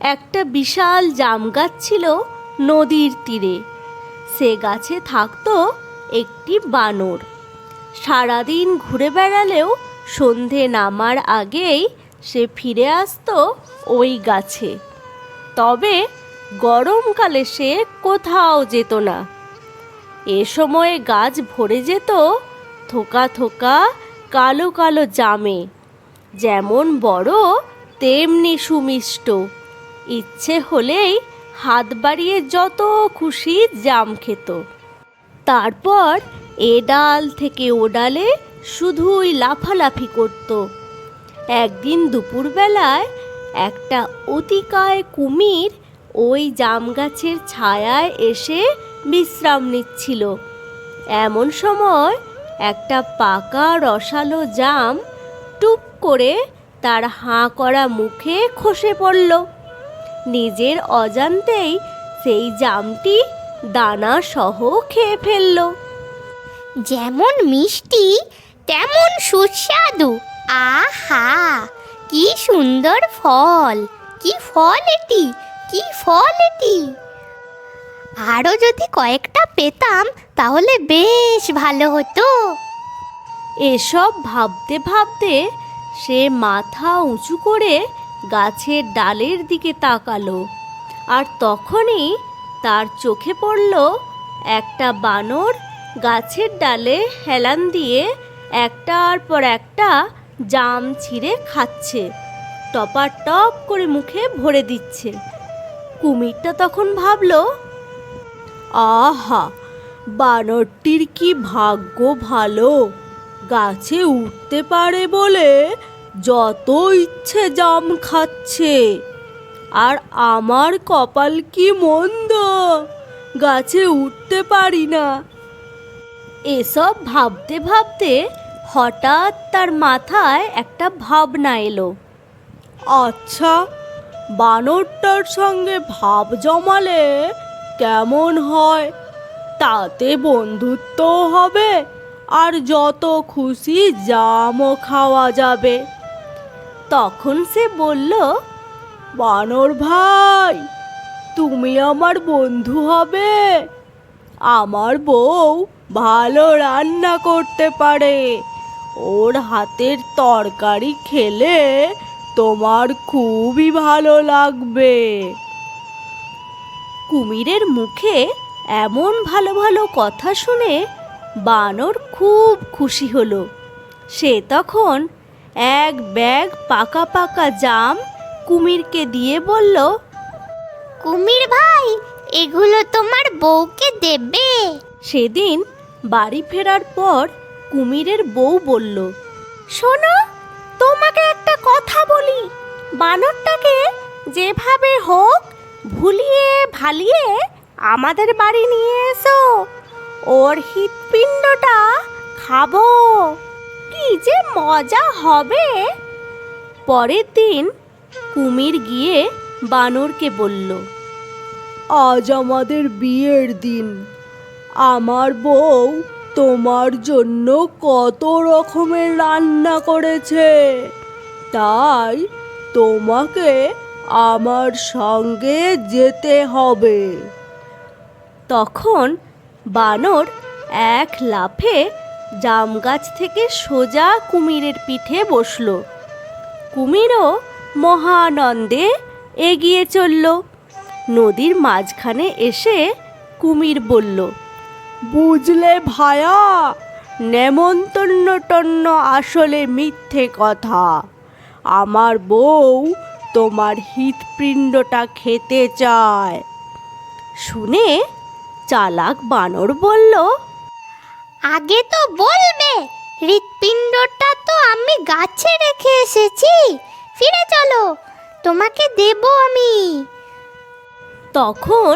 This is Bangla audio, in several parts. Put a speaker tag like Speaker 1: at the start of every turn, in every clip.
Speaker 1: একটা বিশাল জাম গাছ ছিল নদীর তীরে। সে গাছে থাকতো একটি বানর। সারাদিন ঘুরে বেড়ালেও সন্ধে নামার আগেই সে ফিরে আসতো ওই গাছে। তবে গরমকালে সে কোথাও যেত না। এ সময়ে গাছ ভরে যেত থোকা থোকা কালো কালো জামে। যেমন বড়, তেমনি সুমিষ্ট। ইচ্ছে হলেই হাত বাড়িয়ে যত খুশি জাম খেত। তারপর এ ডাল থেকে ও ডালে শুধুই লাফালাফি করত। একদিন দুপুরবেলায় একটা অতিকায় কুমির ওই জাম গাছের ছায়ায় এসে বিশ্রাম নিচ্ছিল। এমন সময় একটা পাকা রসালো জাম টুপ করে তার হাঁ করা মুখে খসে পড়ল। নিজের অজান্তেই সেই জামটি দানা সহ খেয়ে ফেলল।
Speaker 2: যেমন মিষ্টি তেমন সুস্বাদু। আহা কি সুন্দর ফল। কি ফল এটি কি ফল এটি। আরও যদি কয়েকটা পেতাম তাহলে বেশ ভালো হতো।
Speaker 1: এসব ভাবতে ভাবতে সে মাথা উঁচু করে গাছের ডালের দিকে তাকালো আর তখনই তার চোখে পড়ল একটা বানর গাছের ডালে হেলান দিয়ে একটার পর একটা জাম ছিঁড়ে খাচ্ছে, টপার টপ করে মুখে ভরে দিচ্ছে। কুমিরটা তখন ভাবল, আহা, বানরটির কি ভাগ্য ভালো, গাছে উঠতে পারে বলে যত ইচ্ছে জাম খাচ্ছে। আর আমার কপাল কি মন্দ? গাছে উঠতে পারি না। এসব ভাবতে ভাবতে হঠাৎ তার মাথায় একটা ভাবনা এলো। আচ্ছা বানরটার সঙ্গে ভাব জমালে কেমন হয়? তাতে বন্ধুত্ব হবে আর যত খুশি জামও খাওয়া যাবে। তখন সে বলল, বানর ভাই, তুমি আমার বন্ধু হবে। আমার বউ ভালো রান্না করতে পারে। ওর হাতের তরকারি খেলে তোমার খুবই ভালো লাগবে। কুমিরের মুখে এমন ভালো ভালো কথা শুনে বানর খুব খুশি হলো। সে তখন এক ব্যাগ পাকা পাকা জাম কুমিরকে দিয়ে বলল
Speaker 2: কুমির ভাই এগুলো তোমার বউকে দেবে।
Speaker 1: সেদিন বাড়ি ফেরার পর কুমিরের বউ বলল শোনো তোমাকে একটা কথা বলি। বানরটাকে যেভাবে হোক ভুলিয়ে ভালিয়ে আমাদের বাড়ি নিয়ে এসো। ওর হৃৎপিণ্ডটা খাব। কি যে মজা হবে। পরের দিন কুমির গিয়ে বানরকে বলল, আজ আমাদের বিয়ের দিন। আমার বউ তোমার জন্য কত রকমের রান্না করেছে। তাই তোমাকে আমার সঙ্গে যেতে হবে। তখন বানর এক লাফে জাম গাছ থেকে সোজা কুমিরের পিঠে বসল। কুমিরও মহানন্দে এগিয়ে চলল। নদীর মাঝখানে এসে কুমির বলল, বুঝলে ভায়া নেমন্তন্ন টন্ন আসলে মিথ্যে কথা। আমার বউ তোমার হৃৎপিণ্ডটা খেতে চায়। শুনে চালাক বানর বলল
Speaker 2: আগে তো বলবে, হৃৎপিণ্ডটা তো আমি গাছে রেখে এসেছি। ফিরে চলো, তোমাকে দেব আমি।
Speaker 1: তখন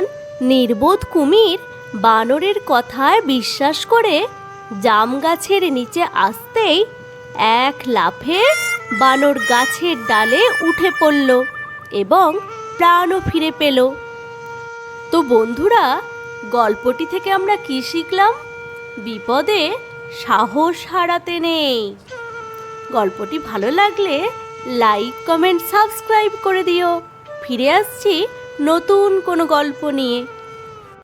Speaker 1: নির্বোধ কুমির বানরের কথায় বিশ্বাস করে জাম গাছের নিচে আসতেই এক লাফে বানর গাছের ডালে উঠে পড়ল এবং প্রাণও ফিরে পেল। তো বন্ধুরা, গল্পটি থেকে আমরা কি শিখলাম? বিপদে সাহস হারাতে নেই। গল্পটি ভালো লাগলে লাইক, কমেন্ট, সাবস্ক্রাইব করে দিও। ফিরে আসছি নতুন কোনো গল্প নিয়ে।